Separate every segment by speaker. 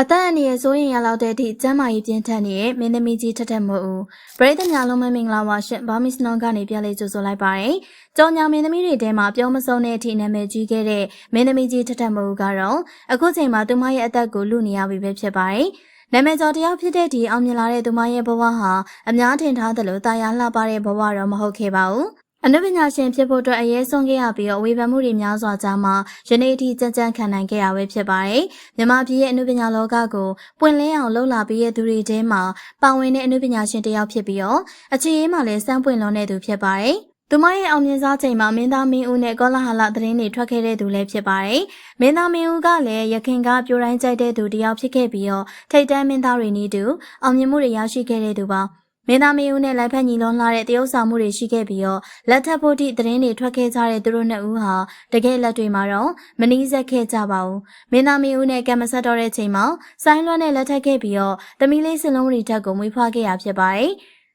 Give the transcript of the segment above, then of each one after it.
Speaker 1: အသက်အန္တရာယ်စိုးရင်ရလောက်တဲ့အထိကျမ်းမာရေးပြင်းထန်နေတဲ့မင်းသမီးကြီးထက်ထက်မို့ဦးပရိသတ်များလုံးမမင်္ဂလာပါရှင်ဘာမစ်နောကနေပြန်လေးကြိုဆိုလိုက်ပါတယ်။ကြောင်ညာမင်းသမီးတွေထဲမှာပြောမစုံတဲ့အထိနာမည်ကြီးခဲ့တဲ့မင်းသမီးကြီးထက်ထက်မို့ဦးကတော့အခုချိန်မှာသူမရဲ့အသက်ကိုလူနေရပြီပဲဖြစ်ပါတယ်။နာမည်ကျော်တယောက်ဖြစ်တဲ့ဒီအောင်မြင်လာတဲ့သူမရဲ့ဘဝဟာအများထင်ထားသလိုတာယာလှပတဲ့ဘဝတော့မဟုတ်ခဲ့ပါဘူး။ အနုပညာရှင်ဖြစ်ဖို့အတွက်အရေးဆုံးခဲ့ရပြီးတော့ဝေဖန်မှုတွေများစွာကြားမှာယနေ့အထိကြံ့ကြံ့ခံနိုင်ခဲ့ရပဲဖြစ်ပါတယ်။မြန်မာပြည်ရဲ့အနုပညာလောကကိုပွင့်လင်းအောင်လှုပ်လာပြီးတဲ့သူတွေထဲမှာပါဝင်တဲ့အနုပညာရှင်တစ်ယောက်ဖြစ်ပြီးတော့အခြေရေးမှာလည်းစမ်းပွင့်လွန်တဲ့သူဖြစ်ပါတယ်။သူမရဲ့အောင်မြင်စားချိန်မှာမင်းသားမင်းဦးနဲ့ကောလာဟလသတင်းတွေထွက်ခဲ့တဲ့သူလည်းဖြစ်ပါတယ်။မင်းသားမင်းဦးကလည်းရခင်ကပြိုတိုင်းကြိုက်တဲ့သူတစ်ယောက်ဖြစ်ခဲ့ပြီးတော့ထိတ်တန်းမင်းသားတွေနည်းတူအောင်မြင်မှုတွေရရှိခဲ့တဲ့သူပါ။ မင်းသားမင်းဦးနဲ့လိုက်ဖက်ညီလွန်လာတဲ့တရုတ်ဆောင်မှုတွေရှိခဲ့ပြီးတော့လက်ထပ်ဖို့တိသတင်းတွေထွက်ခဲ့ကြတဲ့သူတို့နှစ်ဦးဟာတကယ်လက်တွေမှာတော့မနီးစက်ခဲ့ကြပါဘူးမင်းသားမင်းဦးနဲ့ကံမဆက်တော့တဲ့ချိန်မှာဆိုင်းလွန်းနဲ့လက်ထပ်ခဲ့ပြီးတော့သမီးလေးစလုံးရီထက်ကိုမွေးဖွားခဲ့ရဖြစ်ပါတယ်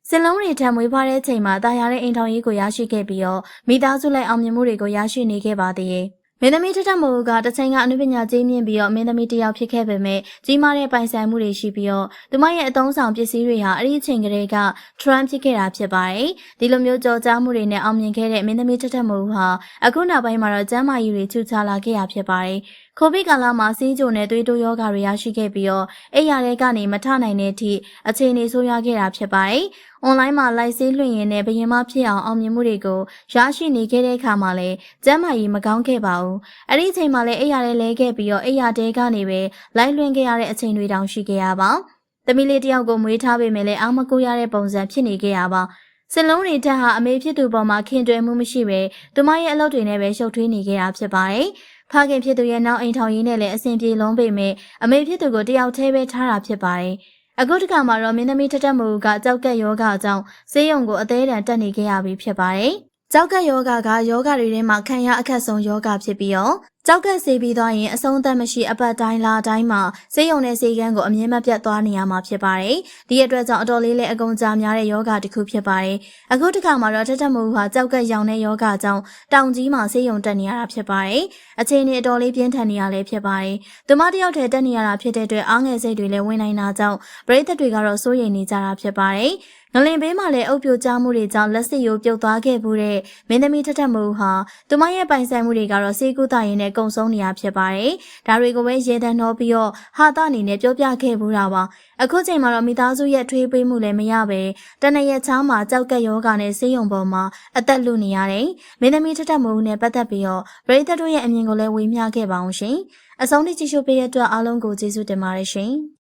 Speaker 1: စင်လုံးတွေထံမွေးဖွားတဲ့ချိန်မှာတာယာတဲ့အိမ်ထောင်ရေးကိုရရှိခဲ့ပြီးတော့မိသားစုလိုက်အောင်မြင်မှုတွေကိုရရှိနေခဲ့ပါသေးတယ်။ မင်းသမီးထထမိုးကတချိန်ကအနုပညာကြီးမြင့်ပြီးတော့မင်းသမီးတယောက်ဖြစ်ခဲ့ပေမဲ့ကြီးမားတဲ့ပိုင်ဆိုင်မှုတွေရှိပြီးတော့သူမရဲ့အသုံးဆောင်ပစ္စည်းတွေဟာအဲ့ဒီအချိန်ကလေးက trend ဖြစ်ခဲ့တာဖြစ်ပါတယ်။ဒီလိုမျိုးကြော်ကြားမှုတွေနဲ့အောင်မြင်ခဲ့တဲ့မင်းသမီးထထမိုးဟာအခုနောက်ပိုင်းမှာတော့ကျမ်းမာရေးတွေချူချလာခဲ့ရဖြစ်ပါတယ်။ ကိုဗစ်ကာလမှာစီးကြိုနဲ့သွေးတိုးယောဂတွေရရှိခဲ့ပြီးတော့အဲ့ရတဲ့ကနေမထနိုင်တဲ့အထိအခြေအနေဆိုးရွားခဲ့တာဖြစ်ပါတယ်။။ online မှာလိုက်ဆေးလွှင့်ရင်းနဲ့ဘယင်မဖြစ်အောင်အောင်မြင်မှုတွေကိုရရှိနေခဲ့တဲ့အခါမှာလည်းကျမ်းမာရေးမကောင်းခဲ့ပါဘူး။အဲ့ဒီအချိန်မှာလည်းအိယာရဲလဲခဲ့ပြီးတော့အိယာတဲကနေပဲလိုက်လွှင့်ခဲ့ရတဲ့အချိန်တွေတောင်ရှိခဲ့ရပါ။သမီးလေးတယောက်ကိုမွေးထားပေမဲ့လည်းအာမကိုရတဲ့ပုံစံဖြစ်နေခဲ့ရပါ။စလုံးတွေတက်ဟာအမေဖြစ်သူပေါ်မှာခင်တွယ်မှုမရှိပဲသူမရဲ့အလုပ်တွေနဲ့ပဲရှုပ်ထွေးနေခဲ့တာဖြစ်ပါတယ်။ ဖခင်ဖြစ်သူရဲ့နောက်အိမ်ထောင်ရင်းနဲ့လည်းအဆင်ပြေလုံးပေမဲ့အမေဖြစ်သူကိုတယောက်တည်းပဲထားတာဖြစ်ပါတယ်။အခုတခါမှာတော့မင်းသမီးထထမှုကကြောက်ကက်ယောဂအကြောင်းဆေးရုံကိုအသေးအံတက်နေခဲ့ရပြီဖြစ်ပါတယ်။ကြောက်ကက်ယောဂကယောဂတွေထဲမှာခံရအခက်ဆုံးယောဂဖြစ်ပြီးတော့ ကြောက်ကက်ဆေးပြီးသွားရင်အဆုံးသက်မရှိအပတ်တိုင်းလာတိုင်းမှာဆေးရုံနဲ့ဆေးကန်းကိုအမြင်မပြတ်သွားနေရမှာဖြစ်ပါတယ်။ဒီအတွက်ကြောင့်အတော်လေးလည်းအကုန်ကြာများတဲ့ယောဂတစ်ခုဖြစ်ပါတယ်။အခုတစ်ခါမှာတော့ထထမှုဟာကြောက်ကက်ရောင်တဲ့ယောဂကြောင့်တောင်ကြီးမှာဆေးရုံတက်နေရတာဖြစ်ပါတယ်။အခြေအနေအတော်လေးပြင်းထန်နေရလဲဖြစ်ပါတယ်။သူမတယောက်တည်းတက်နေရတာဖြစ်တဲ့အတွက်အားငယ်စိတ်တွေလည်းဝင်နိုင်တာကြောင့်ပရိသတ်တွေကတော့စိုးရိမ်နေကြတာဖြစ်ပါတယ်။ ငလင်ဘေးမှာလည်းအုပ်ပြိုကျမှုတွေကြောင့်လက်စစ်ရိုးပြုတ်သွားခဲ့မှုတဲ့မင်းသမီးထထမှုဟာသူမရဲ့ပိုင်ဆိုင်မှုတွေကတော့စေကူတာရင်နဲ့ကုံဆုံးနေရဖြစ်ပါတယ်။ဒါတွေကိုပဲရေတံနှောပြီးတော့ဟာတာအနေနဲ့ပြောပြခဲ့ဘူးတာပါ။အခုချိန်မှာတော့မိသားစုရဲ့ထွေးပေးမှုလည်းမရပဲတနရက်ချားမှာကြောက်ကက်ယောဂနဲ့ဆေးရုံပေါ်မှာအသက်လူနေရတယ်။မင်းသမီးထထမှုနဲ့ပတ်သက်ပြီးတော့ပရိသတ်တို့ရဲ့အမြင်ကိုလည်းဝေမျှခဲ့ပါအောင်ရှင်။အဆုံးထိကြည့်ရှုပေးတဲ့အတွက်အားလုံးကိုကျေးဇူးတင်ပါတယ်ရှင်။